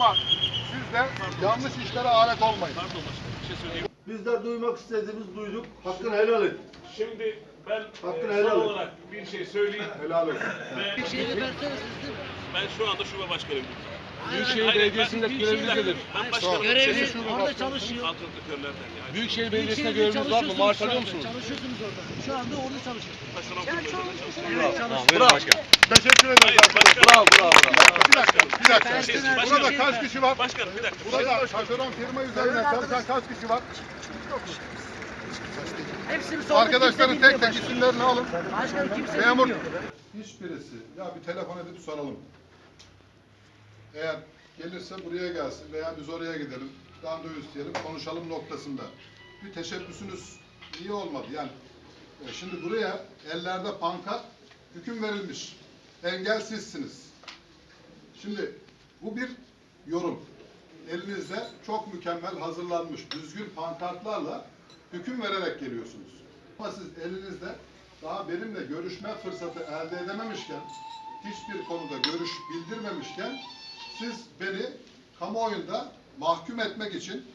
Ama siz de yanlış işlere alet olmayın. Pardon başkanım bir şey söyleyeyim. Bizler duymak istediğimiz duyduk. Hakkını helal et. Şimdi ben Hakkını e, helal son et. olarak bir şey söyleyeyim. Helal olsun. Ve ben şu anda şube başkanıyım. Büyükşehir Hayır, Belediyesi'nde ben- görevlisindedir. Ben başkanım. Görevli Sesim- orada çalışıyor. Altınlıklarlardan yani. Büyükşehir Belediyesi'nde göreviniz var mı? Maaş alıyor musunuz? Çalışıyorsunuz orada. Şu anda orada çalışıyorsunuz. Taşeron çalışıyorum. Evet çalışıyorsunuz. başkan. Teşekkür ederiz Hayır, arkadaşlar. başkanım. Bravo, bravo, bravo. Dakika, bir dakika. Personel- Burada kaç kişi var? Başkanım bir dakika. Burada taşeron firma üzerinde çalışan kaç kişi var? Hepsini sorduk. Arkadaşların tek tek isimlerini alın. başkanım. Başkanım kimse Memur. Hiçbirisi ya bir telefon edip soralım. Eğer gelirse buraya gelsin veya biz oraya gidelim. Randevu isteyelim, konuşalım noktasında. Bir teşebbüsünüz iyi olmadı. Yani e, şimdi buraya ellerde pankart hüküm verilmiş. Engel sizsiniz. Şimdi bu bir yorum. Elinizde çok mükemmel hazırlanmış düzgün pankartlarla hüküm vererek geliyorsunuz. Ama siz elinizde daha benimle görüşme fırsatı elde edememişken, hiçbir konuda görüş bildirmemişken siz beni kamuoyunda mahkum etmek için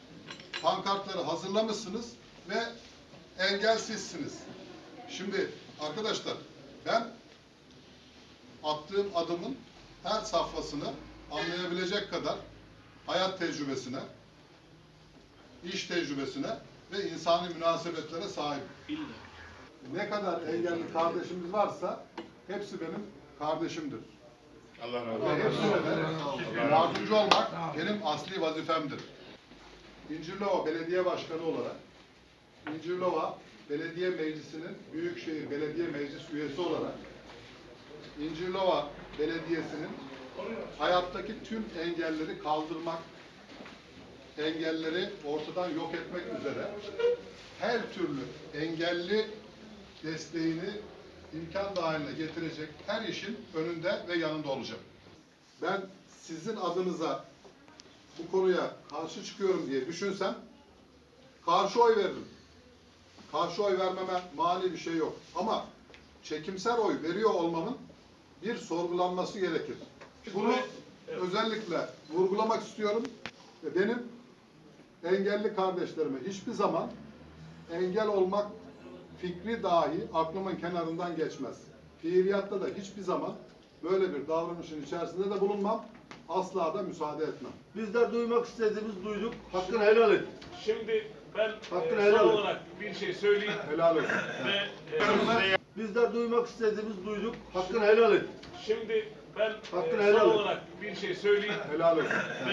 pankartları hazırlamışsınız ve engelsizsiniz. Şimdi arkadaşlar ben attığım adımın her safhasını anlayabilecek kadar hayat tecrübesine, iş tecrübesine ve insani münasebetlere sahip. Ne kadar engelli kardeşimiz varsa hepsi benim kardeşimdir. Allah razı olsun. Ve hepsine de yardımcı olmak benim asli vazifemdir. İncirlova Belediye Başkanı olarak İncirlova Belediye Meclisi'nin Büyükşehir Belediye Meclis üyesi olarak İncirlova Belediyesi'nin hayattaki tüm engelleri kaldırmak, engelleri ortadan yok etmek üzere her türlü engelli desteğini imkan dahiline getirecek her işin önünde ve yanında olacağım. Ben sizin adınıza bu konuya karşı çıkıyorum diye düşünsem karşı oy veririm. Karşı oy vermeme mani bir şey yok. Ama çekimser oy veriyor olmamın bir sorgulanması gerekir. Bunu özellikle vurgulamak istiyorum. Benim engelli kardeşlerime hiçbir zaman engel olmak fikri dahi aklımın kenarından geçmez. Fiiliyatta da hiçbir zaman böyle bir davranışın içerisinde de bulunmam. Asla da müsaade etmem. Bizler duymak istediğimiz duyduk. Hakkını helal et. Şimdi ben Hakkını e, helal son et. olarak bir şey söyleyeyim. Helal olsun. Ve e, Bizler duymak istediğimiz duyduk. Hakkını helal et. şimdi ben Hakkını e, helal son et. olarak bir şey söyleyeyim. Helal olsun. Ve